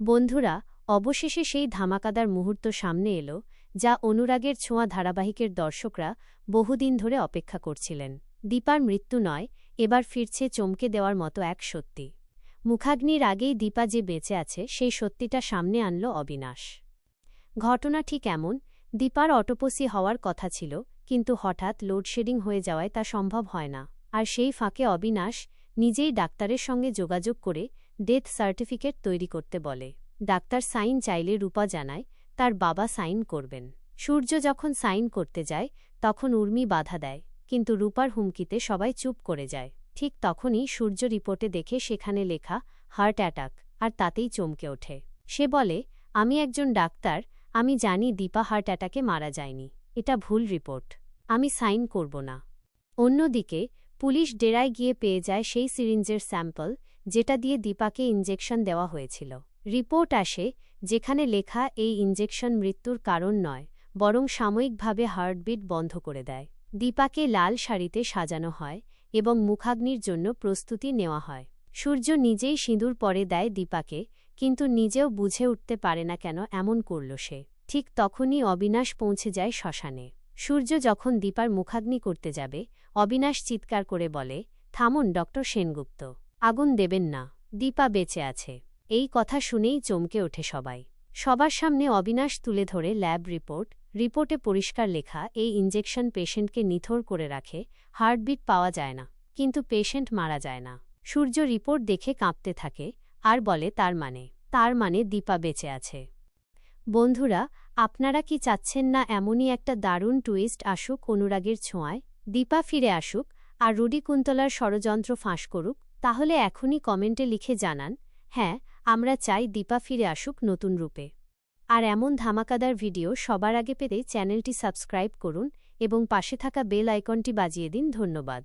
বন্ধুরা, অবশেষে সেই ধামাকাদার মুহূর্ত সামনে এলো, যা অনুরাগের ছোঁয়া ধারাবাহিকের দর্শকরা বহুদিন ধরে অপেক্ষা করছিলেন। দীপার মৃত্যু নয়, এবার ফিরছে চমকে দেওয়ার মতো এক সত্যি। মুখাগ্নির আগেই দীপা যে বেঁচে আছে, সেই সত্যিটা সামনে আনল অবিনাশ। ঘটনা ঠিক এমন, দীপার অটোপসি হওয়ার কথা ছিল, কিন্তু হঠাৎ লোডশেডিং হয়ে যাওয়ায় তা সম্ভব হয় না। আর সেই ফাঁকে অবিনাশ নিজেই ডাক্তারের সঙ্গে যোগাযোগ করে ডেথ সার্টিফিকেট তৈরি করতে বলে। ডাক্তার সাইন চাইলে রূপা জানায়, তার বাবা সাইন করবেন। সূর্য যখন সাইন করতে যায়, তখন উর্মি বাধা দেয়, কিন্তু রূপার হুমকিতে সবাই চুপ করে যায়। ঠিক তখনই সূর্য রিপোর্টে দেখে সেখানে লেখা, হার্ট অ্যাটাক, আর তাতেই চমকে ওঠে। সে বলে, আমি একজন ডাক্তার, আমি জানি দীপা হার্ট অ্যাটাকে মারা যায়নি। এটা ভুল রিপোর্ট। আমি সাইন করব না। অন্যদিকে পুলিশ ডেরায় গিয়ে পেয়ে যায় সেই সিরিঞ্জের স্যাম্পল, যেটা দিয়ে দীপাকে ইঞ্জেকশন দেওয়া হয়েছিল। রিপোর্ট আসে, যেখানে লেখা, এই ইঞ্জেকশন মৃত্যুর কারণ নয়, বরং সাময়িকভাবে হার্টবিট বন্ধ করে দেয়। দীপাকে লাল শাড়িতে সাজানো হয় এবং মুখাগ্নির জন্য প্রস্তুতি নেওয়া হয়। সূর্য নিজেই সিঁদুর পরে দেয় দীপাকে, কিন্তু নিজেও বুঝে উঠতে পারে না কেন এমন করল সে। ঠিক তখনই অবিনাশ পৌঁছে যায় শ্মশানে। সূর্য যখন দীপার মুখাগ্নি করতে যাবে, অবিনাশ চিৎকার করে বলে, থামুন, ডক্টর সেনগুপ্ত। আগুন দেবেন না। দীপা বেঁচে আছে এই কথা শুনেই চমকে ওঠে সবাই। সবার সামনে অবিনাশ তুলে ধরে ল্যাব রিপোর্ট। রিপোর্টে পরিষ্কার লেখা, এই ইঞ্জেকশন পেশেন্টকে নিথর করে রাখে। হার্টবিট পাওয়া যায় না। কিন্তু পেশেন্ট মারা যায় না সূর্য রিপোর্ট দেখে কাঁপতে থাকে। আর বলে, তার মানে তার মানে দীপা বেঁচে আছে। বন্ধুরা আপনারা কি চাচ্ছেন না এমনই একটা দারুণ টুইস্ট আসুক অনুরাগের ছোঁয়ায়? দীপা ফিরে আসুক আর রুডি কুন্তলার ষড়যন্ত্র ফাঁস করুক, তাহলে এখনই কমেন্টে লিখে জানান হ্যাঁ আমরা চাই দীপা ফিরে আসুক নতুন রূপে। আর এমন ধামাকাদার ভিডিও সবার আগে পেতে চ্যানেলটি সাবস্ক্রাইব করুন এবং পাশে থাকা বেল আইকনটি বাজিয়ে দিন ধন্যবাদ।